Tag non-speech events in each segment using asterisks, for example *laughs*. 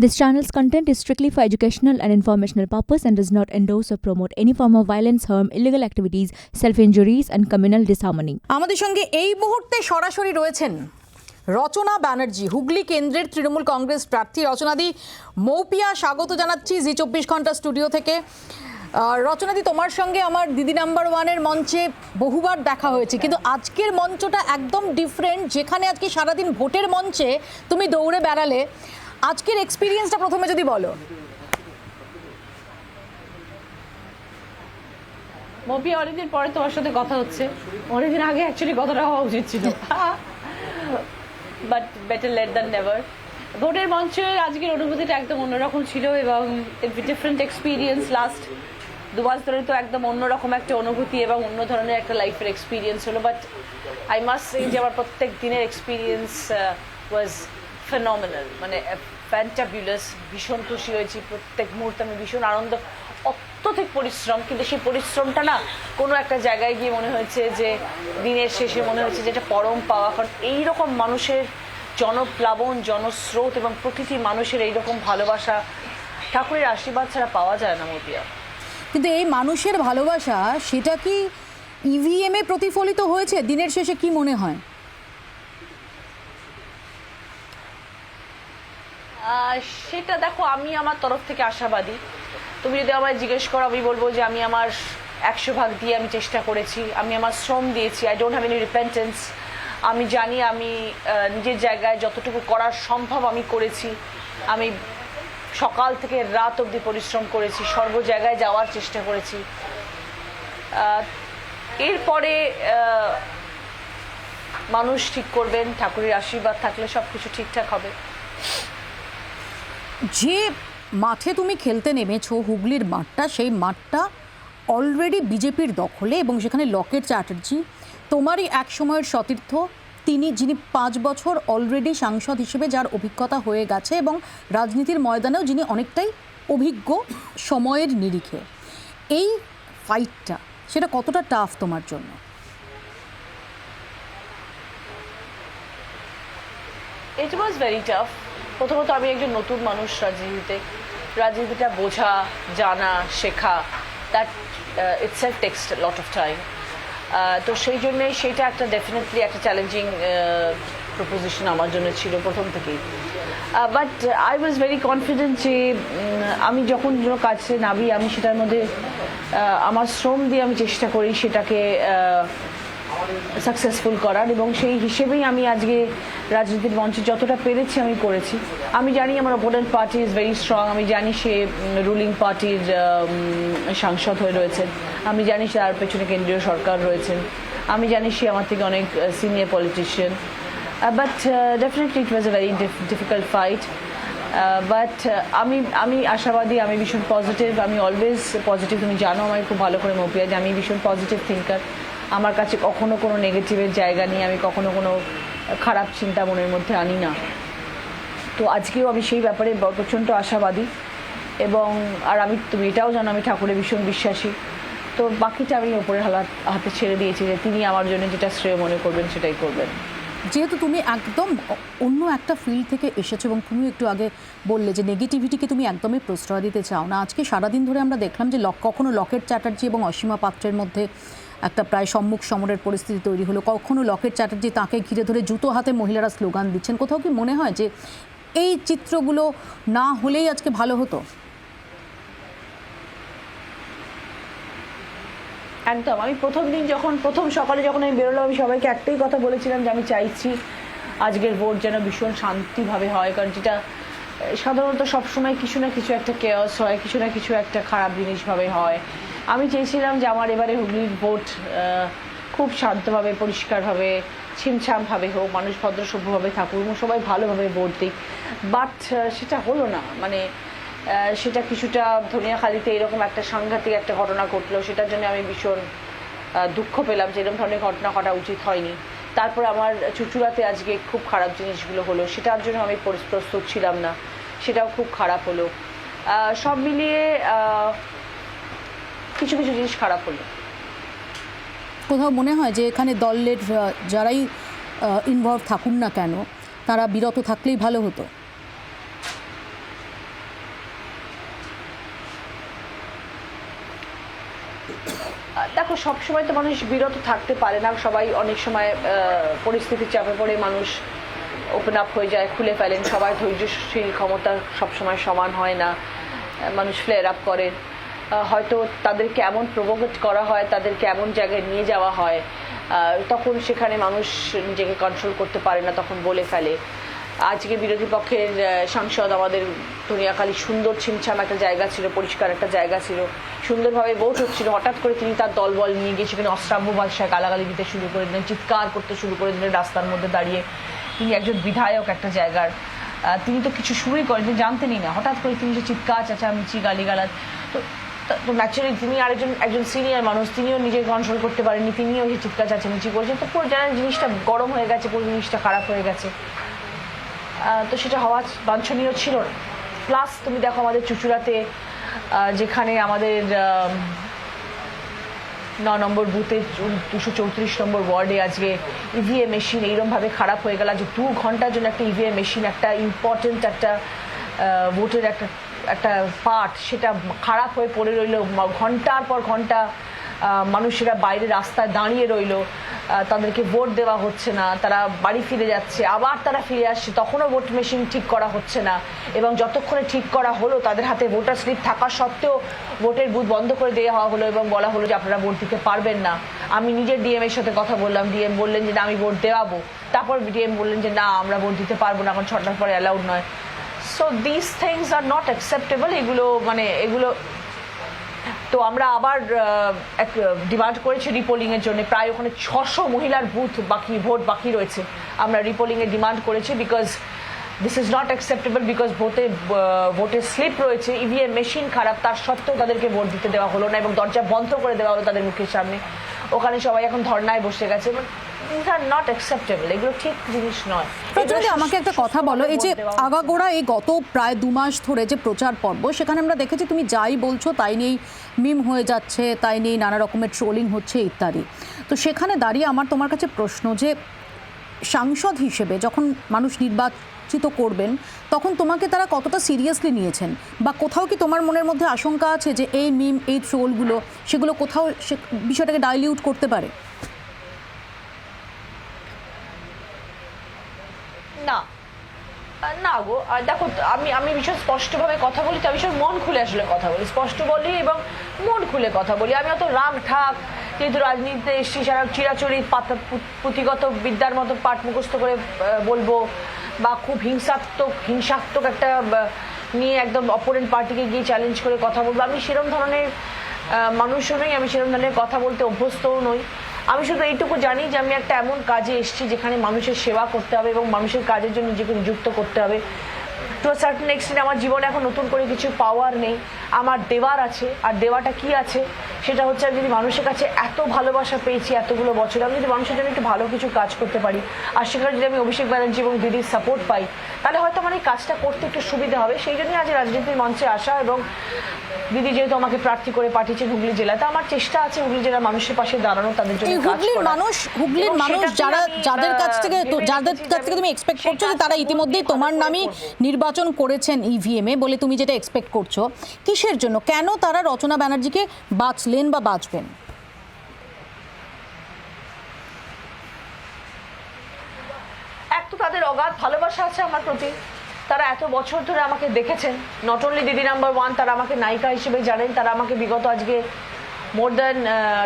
This channel's content is strictly for educational and informational purpose and does not endorse or promote any form of violence, harm, illegal activities, self-injuries and communal disharmony. আমাদের সঙ্গে এই মুহূর্তে সরাসরি রয়েছেন রচনা ব্যানার্জি হুগলি কেন্দ্রের তৃণমূল কংগ্রেস প্রার্থী রচনাদি মৌপিয়া স্বাগত জানাচ্ছি জি চব্বিশ ঘণ্টা স্টুডিও থেকে রচনাদি তোমার সঙ্গে আমার দিদি নাম্বার ওয়ানের মঞ্চে বহুবার দেখা হয়েছে কিন্তু আজকের মঞ্চটা একদম ডিফারেন্ট যেখানে আজকে সারাদিন ভোটের মঞ্চে তুমি দৌড়ে বেড়ালে আজকের এক্সপিরিয়েন্সটা প্রথমে যদি বলো। মপি অনেকদিন পরে তোমার সাথে কথা হচ্ছে। অনেকদিন আগে অ্যাকচুয়ালি কথাটা হওয়া উচিত ছিল। But better late than never ভোটের মঞ্চের আজকের অনুভূতিটা একদম অন্যরকম ছিল এবং ডিফারেন্ট এক্সপিরিয়েন্স লাস্ট দু মাস ধরে তো একদম অন্যরকম একটা অনুভূতি এবং অন্য ধরনের একটা লাইফের এক্সপিরিয়েন্স হলো। বাট আই মাস্ট সে যে আমার প্রত্যেক দিনের এক্সপিরিয়েন্স ওয়াজ ফেনমিনাল মানে ফ্যান্টাবিউলাস ভীষণ খুশি হয়েছি, প্রত্যেক মুহূর্তে আমি ভীষণ আনন্দ, অত্যধিক পরিশ্রম, কিন্তু সেই পরিশ্রমটা না কোনো একটা জায়গায় গিয়ে মনে হয়েছে যে, দিনের শেষে মনে হয়েছে যে এটা পরম পাওয়া, কারণ এইরকম মানুষের জনপ্লাবন, জনস্রোত এবং প্রতিটি মানুষের এইরকম ভালোবাসা, ঠাকুরের আশীর্বাদ ছাড়া পাওয়া যায় না, মতিয়া। কিন্তু এই মানুষের ভালোবাসা, সেটা কি ইভিএম এ প্রতিফলিত হয়েছে? দিনের শেষে কি মনে হয়? সেটা দেখো, আমি আমার তরফ থেকে আশাবাদী। তুমি যদি আমায় জিজ্ঞেস করো, আমি বলব যে আমি আমার একশো ভাগ দিয়ে আমি চেষ্টা করেছি। আমি আমার শ্রম দিয়েছি। I don't have any repentance আমি জানি আমি নিজের জায়গায় যতটুকু করার সম্ভব আমি করেছি। আমি সকাল থেকে রাত অবধি পরিশ্রম করেছি, সর্ব জায়গায় যাওয়ার চেষ্টা করেছি। এরপরে মানুষ ঠিক করবেন, ঠাকুরের আশীর্বাদ থাকলে সব কিছু ঠিকঠাক হবে। যে মাঠে তুমি খেলতে নেমেছো, হুগলির মাঠটা, সেই মাঠটা অলরেডি বিজেপির দখলে এবং সেখানে লকেট চ্যাটার্জি। তোমারই এক সময়ের সতীর্থ, তিনি যিনি পাঁচ বছর অলরেডি সাংসদ হিসেবে যার অভিজ্ঞতা হয়ে গেছে এবং রাজনীতির ময়দানেও যিনি অনেকটাই অভিজ্ঞ সময়ের নিরিখে। এই ফাইটটা সেটা কতটা টাফ তোমার জন্য? ইট ওয়াজ ভেরি টাফ প্রথমত আমি একজন নতুন মানুষ রাজনীতিতে। রাজনীতিটা বোঝা জানা শেখা that it's self takes lot of time তো সেই জন্যে সেইটা একটা ডেফিনেটলি একটা চ্যালেঞ্জিং প্রপোজিশন আমার জন্য ছিল প্রথম থেকেই। But I was very confident যে আমি যখন কোনো কাজে নামি আমি সেটার মধ্যে আমার শ্রম দিয়ে আমি চেষ্টা করি সেটাকে আহ, সাকসেসফুল করার এবং সেই হিসেবেই আমি আজকে রাজনীতির মঞ্চে যতটা পেরেছি আমি করেছি। আমি জানি আমার opponent party is very strong আমি জানি সে রুলিং পার্টির সাংসদ হয়ে রয়েছেন। আমি জানি সে তার পেছনে কেন্দ্রীয় সরকার রয়েছেন। আমি জানি সে আমার থেকে অনেক senior politician but definitely it was a very difficult fight but আমি আমি আশাবাদী, আমি ভীষণ পজিটিভ আমি অলওয়েজ পজিটিভ তুমি জানো আমায় খুব ভালো করে মপিয়া যে আমি ভীষণ পজিটিভ থিঙ্কার আমার কাছে কখনো কোনো নেগেটিভের জায়গা নিয়ে আমি কখনো কোনো খারাপ চিন্তা মনের মধ্যে আনি না। তো আজকেও আমি সেই ব্যাপারে প্রচণ্ড আশাবাদী এবং, আর আমি, তুমি এটাও জানো, আমি ঠাকুরে ভীষণ বিশ্বাসী। তো বাকিটা আমি ওপরের হালাত হাতে ছেড়ে দিয়েছি যে তিনি আমার জন্য যেটা শ্রেয় মনে করবেন সেটাই করবেন। যেহেতু তুমি একদম অন্য একটা ফিল্ড থেকে এসেছ এবং তুমি একটু আগে বললে যে নেগেটিভিটিকে তুমি একদমই প্রশ্রয় দিতে চাও না। আজকে সারাদিন ধরে আমরা দেখলাম যে লক কখনো লকেট চ্যাটার্জি এবং অসীমা পাত্রের মধ্যে একটা প্রায় সম্মুখ সমরের পরিস্থিতি তৈরি হলো। কখনো লকেট চ্যাটার্জি তাকে ঘিরে ধরে জুতো হাতে মহিলারা স্লোগান দিচ্ছেন। কোথাও কি মনে হয় যে এই চিত্রগুলো না হলেই আজকে ভালো হতো? একদম। আমি প্রথম দিন যখন, প্রথম সকালে যখন আমি বেরোলাম, আমি সবাইকে একটাই কথা বলেছিলাম যে আমি চাইছি আজকের ভোট যেন ভীষণ শান্তিভাবে হয়। কারণ যেটা, সাধারণত সবসময় কিছু না কিছু একটা কেয়স হয়, কিছু না কিছু একটা খারাপ জিনিসভাবে হয়। আমি চেয়েছিলাম যে আমার এবারে হুগলির ভোট খুব শান্তভাবে, পরিষ্কারভাবে, ছিমছামভাবে হোক, মানুষ ভদ্র সভ্যভাবে থাকুক এবং সবাই ভালোভাবে ভোট দিক। বাট সেটা হলো না। মানে সেটা কিছুটা ধনিয়াখালিতে এরকম একটা সাংঘাতিক একটা ঘটনা ঘটলো, সেটার জন্য আমি ভীষণ দুঃখ পেলাম যে এরকম ধরনের ঘটনা ঘটা উচিত হয়নি। তারপরে আমার চুচুড়াতে আজকে খুব খারাপ জিনিসগুলো হলো, সেটার জন্য আমি পরি- প্রস্তুত ছিলাম না, সেটাও খুব খারাপ হলো। সব মিলিয়ে কিছু কিছু জিনিস খারাপ হলো। কোথাও মনে হয় যে এখানে দলের যারাই ইনভলভ থাকুন না কেন তারা বিরত থাকলেই ভালো হতো। দেখো সবসময় তো মানুষ বিরত থাকতে পারে না। সবাই অনেক সময় পরিস্থিতির চাপে পড়ে মানুষ ওপেন আপ হয়ে যায় খুলে ফেলেন। সবার ধৈর্যশীল ক্ষমতা সবসময় সমান হয় না। মানুষ ফ্লেয়ার আপ করে। হয়তো তাদেরকে এমন প্রভোকেট করা হয়, তাদেরকে এমন জায়গায় নিয়ে যাওয়া হয় তখন সেখানে মানুষ নিজেকে কন্ট্রোল করতে পারে না, তখন বলে ফেলে। আজকে বিরোধী পক্ষের সাংসদ আমাদের দুনিয়াখালী সুন্দর ছিমছাম একটা জায়গা ছিল, পরিষ্কার একটা জায়গা ছিল। সুন্দরভাবে ভোট হচ্ছিল, হঠাৎ করে তিনি তার দলবল নিয়ে গিয়ে সেখানে অশ্রাব্য গালাগালি দিতে শুরু করে দিলেন, চিৎকার করতে শুরু করে দিলেন রাস্তার মধ্যে দাঁড়িয়ে। তিনি একজন বিধায়ক একটা জায়গার। তিনি তো কিছু শুরুই করেন তিনি জানতেনই না। হঠাৎ করে তিনি যে চিৎকার, চেঁচামেচি, গালিগালাজ, তো ন্যাচারালি তিনি আরেকজন, একজন সিনিয়র মানুষ, তিনিও নিজেকে কন্ট্রোল করতে পারেননি, তিনিও সেই চিৎকার চেঁচামেচি করেছেন। তো পুরো জানেন জিনিসটা গরম হয়ে গেছে, পুরো জিনিসটা খারাপ হয়ে গেছে। তো সেটা হওয়া বাঞ্ছনীয় ছিল না। প্লাস তুমি দেখো আমাদের চুচুড়াতে যেখানে আমাদের ন নম্বর বুথে দুশো চৌত্রিশ নম্বর ওয়ার্ডে আজকে ইভিএম মেশিন এইরকমভাবে খারাপ হয়ে গেল। আজ দু ঘণ্টার জন্য একটা ইভিএম মেশিন একটা ইম্পর্টেন্ট একটা ভোটের একটা একটা পার্ট সেটা খারাপ হয়ে পড়ে রইল, ঘণ্টার পর ঘণ্টা মানুষেরা বাইরে রাস্তায় দাঁড়িয়ে রইল তাদেরকে ভোট দেওয়া হচ্ছে না, তারা বাড়ি ফিরে যাচ্ছে, আবার তারা ফিরে আসছে, তখনও ভোট মেশিন ঠিক করা হচ্ছে না, এবং যতক্ষণে ঠিক করা হলো, তাদের হাতে ভোটার স্লিপ থাকা সত্ত্বেও ভোটের বুথ বন্ধ করে দেওয়া হলো, এবং বলা হলো যে আপনারা ভোট দিতে পারবেন না। আমি নিজের ডিএম এর সাথে কথা বললাম ডিএম বললেন যে, না, আমি ভোট দেওয়াবো। তারপর ডিএম বললেন যে, না, আমরা ভোট দিতে পারব না, এখন ছটার পরে অ্যালাউড নয়। So this things are not acceptable এগুলো মানে এগুলো, তো আমরা আবার এক ডিমান্ড করেছি রিপোলিং এর জন্য। প্রায় ওখানে ছশো মহিলার বুথ বাকি, ভোট বাকি রয়েছে। আমরা রিপোলিং এর ডিমান্ড করেছি because this is not acceptable because ভোটে ভোটের স্লিপ রয়েছে। ইভিএম মেশিন খারাপ, তার সত্ত্বেও তাদেরকে ভোট দিতে দেওয়া হলো না এবং দরজা বন্ধ করে দেওয়া হলো তাদের মুখের সামনে। ওখানে সবাই এখন ধর্নায় বসে গেছে। দিস আর নট অ্যাকসেপ্টেবল এগুলো ঠিক জিনিস নয়। প্রচলিত এগুলো আমাকে একটা কথা বলো এই যে আগাগোড়া এই গত প্রায় দু মাস ধরে যে প্রচার পর্ব সেখানে আমরা দেখেছি তুমি যাই বলছো তাই নিয়েই মিম হয়ে যাচ্ছে তাই নিয়েই নানা রকমের ট্রোলিং হচ্ছে ইত্যাদি। তো সেখানে দাঁড়িয়ে আমার তোমার কাছে প্রশ্ন যে সাংসদ হিসেবে যখন মানুষ নির্বাচিত করবেন তখন তোমাকে তারা কতটা সিরিয়াসলি নিয়েছেন? বা কোথাও কি তোমার মনের মধ্যে আশঙ্কা আছে যে এই মিম এই ট্রোলগুলো সেগুলো কোথাও সে বিষয়টাকে ডাইলিউট করতে পারে না আহ, না গো আর দেখো আমি আমি ভীষণ স্পষ্টভাবে কথা বলি তো আমি ভীষণ মন খুলে আসলে কথা বলি। স্পষ্ট বলি এবং মন খুলে কথা বলি। আমি অত রাগ ঠাক যেহেতু রাজনীতিতে এসছি সারা চিরাচরিত পাতা পুঁথিগত বিদ্যার মতো পাঠ মুখস্থ করে বলব বা খুব হিংসাত্মক হিংসাত্মক একটা নিয়ে একদম অপোনেন্ট পার্টিকে গিয়ে চ্যালেঞ্জ করে কথা বলব। আমি সেরকম ধরনের আহ, মানুষও নই আমি সেরকম ধরনের কথা বলতে অভ্যস্তও নই। আমি শুধু এইটুকু জানি যে আমি একটা এমন কাজে এসেছি যেখানে মানুষের সেবা করতে হবে এবং মানুষের কাজের জন্য নিজেকে নিযুক্ত করতে হবে। টু সার্টেন এক্সটেন্ট আমার জীবনে এখন নতুন করে কিছু পাওয়ার নেই। আমার দেওয়ার আছে আর দেওয়াটা কি আছে? সেটা হচ্ছে আমি যদি মানুষের কাছে এত ভালোবাসা পেয়েছি এতগুলো বছর আমি যদি মানুষের জন্য একটু ভালো কিছু কাজ করতে পারি আর সেখানে যদি আমি অভিষেক ব্যানার্জি এবং দিদির সাপোর্ট পাই তাহলে হয়তো আমার এই কাজটা করতে একটু সুবিধা হবে। সেই জন্যই আজ রাজনীতির মঞ্চে আসা এবং দিদি যেহেতু আমাকে প্রার্থী করে পাঠিয়েছেন হুগলি জেলাতে আমার চেষ্টা আছে হুগলি জেলার মানুষের পাশে দাঁড়ানো তাদের জন্য হুগলির মানুষ হুগলির মানুষ যারা যাদের কাছ থেকে যাদের কাছ থেকে তুমি এক্সপেক্ট করছ যে তারা ইতিমধ্যেই তোমার নামই নির্বাচন করেছেন ইভিএম এ বলে তুমি যেটা এক্সপেক্ট করছ কিসের জন্য কেন তারা রচনা ব্যানার্জিকে বাঁচলেন বা বাঁচবেন? এক তো তাদের অগাধ ভালোবাসা আছে আমার প্রতি। তারা এত বছর ধরে আমাকে দেখেছেন। নট অনলি দিদি নাম্বার ওয়ান তারা আমাকে নায়িকা হিসেবে জানেন। তারা আমাকে বিগত আজকে মোর দ্যান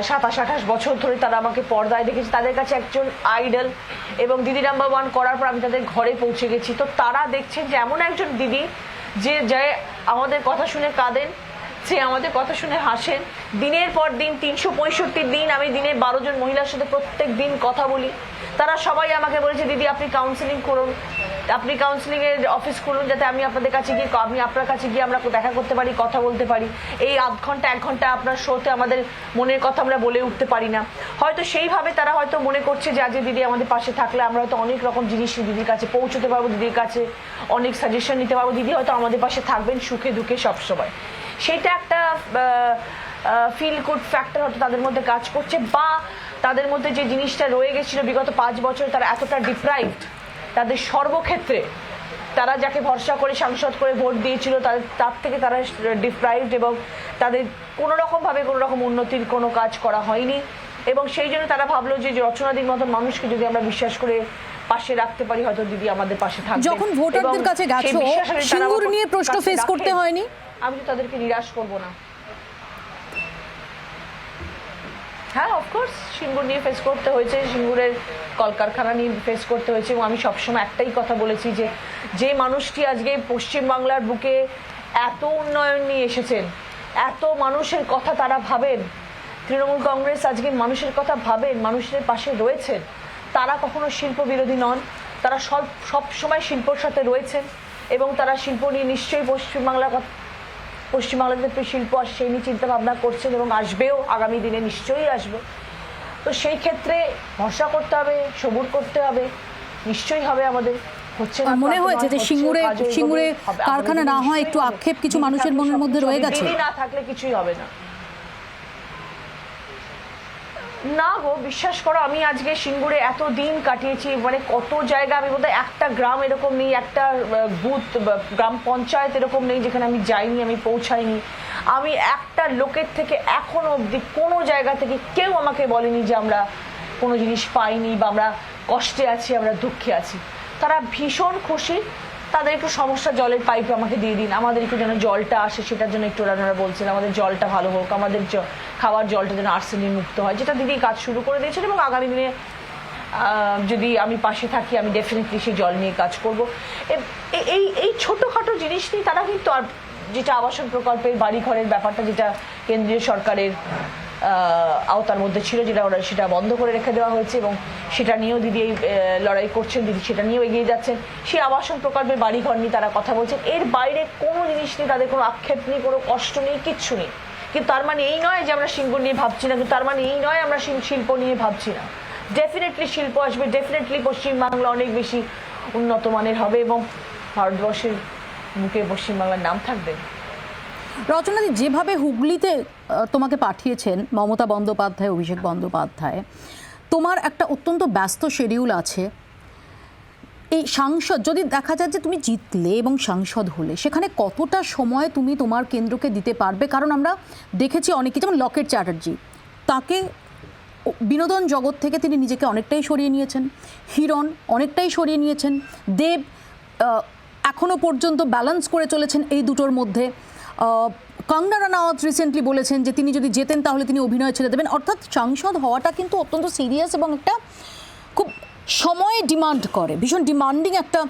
সাতাশ, আঠাশ বছর ধরে তারা আমাকে পর্দায় দেখেছে। তাদের কাছে একজন আইডল এবং দিদি নাম্বার ওয়ান করার পর আমি তাদের ঘরে পৌঁছে গেছি। তো তারা দেখছেন যে এমন একজন দিদি যে যে আমাদের কথা শুনে কাঁদেন সে আমাদের কথা শুনে হাসেন। দিনের পর দিন, তিনশো পঁয়ষট্টি দিন আমি দিনে বারো জন মহিলার সাথে প্রত্যেক দিন কথা বলি। তারা সবাই আমাকে বলেছে, দিদি, আপনি কাউন্সিলিং করুন। আপনি কাউন্সিলিং এর অফিস খুলুন যাতে আমি আপনাদের কাছে গিয়ে, আমি আপনার কাছে গিয়ে আমরা দেখা করতে পারি, কথা বলতে পারি। এই আধ ঘণ্টা, এক ঘণ্টা আপনার শোতে আমাদের মনের কথা আমরা বলে উঠতে পারি না। হয়তো সেইভাবে তারা হয়তো মনে করছে যে আজকে দিদি আমাদের পাশে থাকলে আমরা হয়তো অনেক রকম জিনিস দিদির কাছে পৌঁছতে পারব, দিদির কাছে অনেক সাজেশন নিতে পারব। দিদি হয়তো আমাদের পাশে থাকবেন সুখে দুঃখে সবসময়। সেটা একটা ফিল গুড ফ্যাক্টর হয়তো তাদের মধ্যে কাজ করছে বা তাদের মধ্যে যে জিনিসটা রয়ে গেছিল বিগত পাঁচ বছর তারা এতটা ডিপ্রাইভড তাদের সর্বক্ষেত্রে তারা যাকে ভরসা করে সাংসদ করে ভোট দিয়েছিল তার তার থেকে তারা ডিপ্রাইভড এবং তাদের কোনো রকমভাবে কোনো রকম উন্নতির কোনো কাজ করা হয়নি এবং সেই জন্য তারা ভাবলো যে রচনাদির মতন মানুষকে যদি আমরা বিশ্বাস করে পাশে রাখতে পারি হয়তো দিদি আমাদের পাশে থাকবে। যখন ভোটারদের কাছে গেছো, সিঙ্গুর নিয়ে প্রশ্ন face করতে হয়নি? আমি তো তাদেরকে নিরাশ করব না। হ্যাঁ অফকোর্স সিঙ্গুর নিয়ে ফেস করতে হয়েছে, সিঙ্গুরের কলকারখানা নিয়ে ফেস করতে হয়েছে, এবং আমি সবসময় একটাই কথা বলেছি যে যে মানুষটি আজকে পশ্চিমবাংলার বুকে এত উন্নয়ন নিয়ে এসেছেন, এত মানুষের কথা তারা ভাবেন, তৃণমূল কংগ্রেস আজকে মানুষের কথা ভাবেন, মানুষের পাশে রয়েছেন, তারা কখনো শিল্প বিরোধী নন, তারা সব সব সময় শিল্পর সাথে রয়েছেন, এবং তারা শিল্প নিয়ে নিশ্চয়ই পশ্চিমবাংলার কথা পশ্চিমবাংলাতে শিল্প আর সেই নিয়ে চিন্তা ভাবনা করছেন এবং আসবেও আগামী দিনে নিশ্চয়ই আসবে। তো সেই ক্ষেত্রে ভরসা করতে হবে সবুর করতে হবে নিশ্চয়ই হবে আমাদের। মনে হয়েছে যে সিঙ্গুরে সিঙ্গুরে কারখানা না হয় একটু আক্ষেপ কিছু মানুষের মনের মধ্যে রয়ে গেছে। না থাকলে কিছুই হবে না। না গো, বিশ্বাস করো, আমি আজকে সিঙ্গুরে এত দিন কাটিয়েছি মানে কত জায়গা আমি বোধহয় একটা গ্রাম এরকম নেই, একটা বুথ গ্রাম পঞ্চায়েত এরকম নেই যেখানে আমি যাইনি, আমি পৌঁছাইনি। আমি একটা লোকের থেকে এখনও অবধি কোনো জায়গা থেকে কেউ আমাকে বলেনি যে আমরা কোনো জিনিস পাইনি বা আমরা কষ্টে আছি, আমরা দুঃখে আছি। তারা ভীষণ খুশি, তাদের একটু সমস্যা জলের পাইপ আমাকে দিয়ে দিন, আমাদের একটু যেন জলটা আসে, সেটার জন্য একটু ওনারা বলছেন, আমাদের জলটা ভালো হোক, আমাদের খাওয়ার জলটা যেন আর্সেনিক মুক্ত হয় যেটা দিদি কাজ শুরু করে দিয়েছেন এবং আগামী দিনে যদি আমি পাশে থাকি আমি ডেফিনেটলি সেই জল নিয়ে কাজ করব। এই এই ছোটোখাটো জিনিস নিয়ে তারা কিন্তু আর যেটা আবাসন প্রকল্পের বাড়ি ঘরের ব্যাপারটা যেটা কেন্দ্রীয় সরকারের আওতার মধ্যে ছিল যেটা ওরা সেটা বন্ধ করে রেখে দেওয়া হয়েছে এবং সেটা নিয়েও দিদি এই, লড়াই করছেন দিদি সেটা নিয়েও এগিয়ে যাচ্ছেন। সেই আবাসন প্রকল্পের বাড়িঘর নিয়ে তারা কথা বলছেন। এর বাইরে কোনো জিনিস নিয়ে তাদের কোনো আক্ষেপ নেই কোনো কষ্ট নেই কিচ্ছু নেই। কিন্তু তার মানে এই নয় যে আমরা সিঙ্গুর নিয়ে ভাবছি না, কিন্তু তার মানে এই নয় আমরা শিল- শিল্প নিয়ে ভাবছি না। ডেফিনেটলি শিল্প আসবে ডেফিনেটলি পশ্চিমবাংলা অনেক বেশি উন্নত মানের হবে এবং ভারতবর্ষের মুখে পশ্চিমবাংলার নাম থাকবে। রচনাদি, যেভাবে হুগলিতে তোমাকে পাঠিয়েছেন মমতা বন্দ্যোপাধ্যায়, অভিষেক বন্দ্যোপাধ্যায়, তোমার একটা অত্যন্ত ব্যস্ত শিডিউল আছে। এই সাংসদ যদি দেখা যায় যে তুমি জিতলে এবং সাংসদ হলে সেখানে কতটা সময় তুমি তোমার কেন্দ্রকে দিতে পারবে? কারণ আমরা দেখেছি অনেকে যেমন লকেট চ্যাটার্জি তাকে বিনোদন জগৎ থেকে তিনি নিজেকে অনেকটাই সরিয়ে নিয়েছেন। হিরণ অনেকটাই সরিয়ে নিয়েছেন। দেব আহ, এখনও পর্যন্ত ব্যালেন্স করে চলেছেন এই দুটোর মধ্যে। কঙ্গনা রানাওয়াত রিসেন্টলি বলেছেন যে তিনি যদি জেতেন তাহলে তিনি অভিনয় ছেড়ে দেবেন। অর্থাৎ সাংসদ হওয়াটা কিন্তু অত্যন্ত সিরিয়াস এবং একটা সময় ডিমান্ড করে, ভীষণ ডিমান্ডিং একটা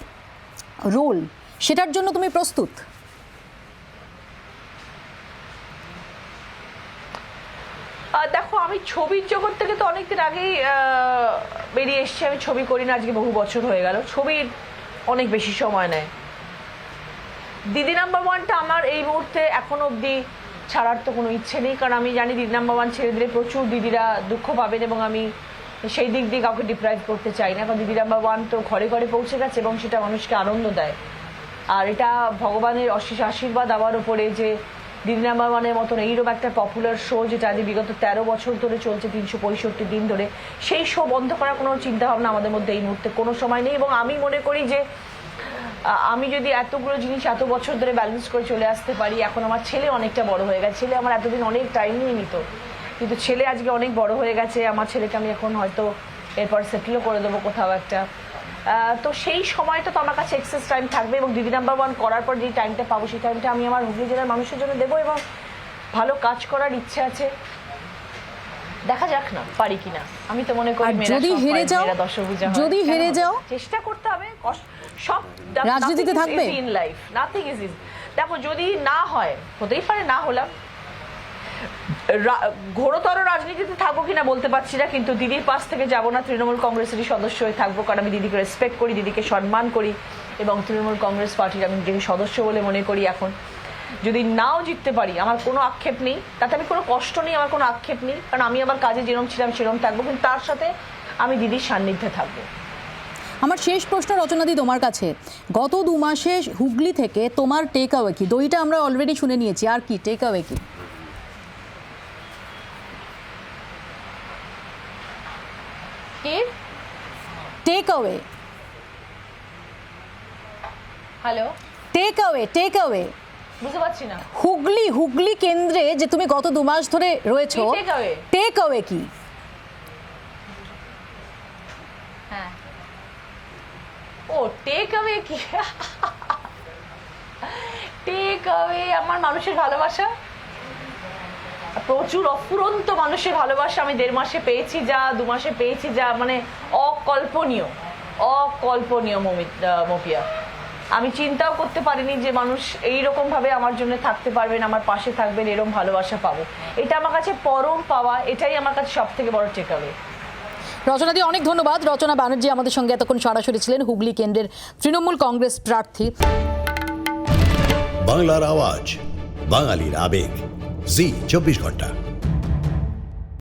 রোল সেটার জন্য তুমি প্রস্তুত? দেখো, আমি ছবির জগৎ থেকে তো অনেকদিন আগেই বেরিয়ে এসেছি। আমি ছবি করি না, আজকে বহু বছর হয়ে গেল। ছবির অনেক বেশি সময় নেয়। দিদি নাম্বার ওয়ানটা আমার এই মুহূর্তে এখন অবধি ছাড়ার তো কোনো ইচ্ছে নেই। কারণ আমি জানি দিদি নাম্বার ওয়ান ছেড়ে দিলে প্রচুর দিদিরা দুঃখ পাবেন এবং আমি সেই দিক দিয়ে কাউকে ডিপ্রাইভ করতে চাই না। কারণ দিদি নাম্বার ওয়ান তো ঘরে ঘরে পৌঁছে গেছে এবং সেটা মানুষকে আনন্দ দেয়। আর এটা ভগবানের অশেষ আশীর্বাদ আমার উপরে যে দিদি নাম্বার ওয়ানের মতন এইরকম একটা পপুলার শো যেটা আজ বিগত তেরো বছর ধরে চলছে, তিনশো পঁয়ষট্টি দিন ধরে, সেই শো বন্ধ করার কোনো চিন্তা ভাবনা আমাদের মধ্যে এই মুহূর্তে কোনো সময় নেই এবং আমি মনে করি যে আমি যদি এতগুলো জিনিস এত বছর ধরে ব্যালেন্স করে চলে আসতে পারি, এখন আমার ছেলে অনেকটা বড় হয়ে গেছে। ছেলে আমার এতদিন অনেক টাইম নিয়ে নিত। কিন্তু ছেলে আজকে অনেক বড় হয়ে গেছে আমার ছেলেকে আমি এখন হয়তো এরপর সেটেলও করে দেবো কোথাও একটা তো সেই সময়টা তো আমার কাছে এক্সেস টাইম থাকবে এবং দিদি নাম্বার ওয়ান করার পর যে টাইমটা পাবো সেই টাইমটা আমি আমার হুগলি জেলার মানুষের জন্য দেবো এবং ভালো কাজ করার ইচ্ছে আছে দেখা যাক না পারি কিনা আমি তো মনে করি যদি হেরে যাও? যদি হেরে যাও? চেষ্টা করতে হবে সব রাজনীতিতে থাকবে? In life nothing is is দেখো যদি না হয় হতেই পারে না হলাম ঘোরতর রাজনীতিতে থাকব কিনা বলতে পারছি না, কিন্তু দিদির পাশ থেকে যাব না, তৃণমূল কংগ্রেসেরই সদস্য হয়ে থাকব কারণ আমি দিদিকে রেসপেক্ট করি, দিদিকে সম্মান করি এবং তৃণমূল কংগ্রেস পার্টির আমি নিজেকে সদস্য বলে মনে করি এখন। যদি নাও জিততে পারি, আমার কোনো আক্ষেপ নেই, তাতে আমি কোনো কষ্ট নেই, আমার কোনো আক্ষেপ নেই, কারণ আমি আমার কাজে যেরকম ছিলাম সেরকম থাকব, কিন্তু তার সাথে আমি দিদির সান্নিধ্যে থাকব। আমার শেষ প্রশ্ন রচনাদি তোমার কাছে। গত দু মাসে হুগলি থেকে তোমার টেক আওয়ে কি? দইটা আমরা অলরেডি শুনে নিয়েছি, আর কি? টেক আওয়ে কি? কি take away hello take away take away বুঝতে পারছি না। হুগলি হুগলি কেন্দ্রে যে তুমি গত দু মাস ধরে রয়েছো? টেক অ্যাওয়ে কি? হ্যাঁ। ও টেক অ্যাওয়ে কি? *laughs* টেক অ্যাওয়ে আমার মানুষের ভালোবাসা? প্রচুর অফুরন্ত মানুষের ভালোবাসা আমি দেড় মাসে পেয়েছি যা দু মাসে পেয়েছি যা মানে অকল্পনীয়। অকল্পনীয় মপিয়া আমি চিন্তাও করতে পারিনি যে মানুষ এই রকম ভাবে আমার জন্য থাকতে পারবেন আমার পাশে থাকবেন এরকম ভালোবাসা পাবো। এটা আমার কাছে পরম পাওয়া এটাই আমার কাছে সব থেকে বড় টেকআওয়ে রচনাদি অনেক ধন্যবাদ। রচনা ব্যানার্জি আমাদের সঙ্গে এতক্ষণ সরাসরি ছিলেন হুগলি কেন্দ্রের তৃণমূল কংগ্রেস প্রার্থী। বাংলার আওয়াজ বাঙালির আবেগ। জি চব্বিশ ঘণ্টা।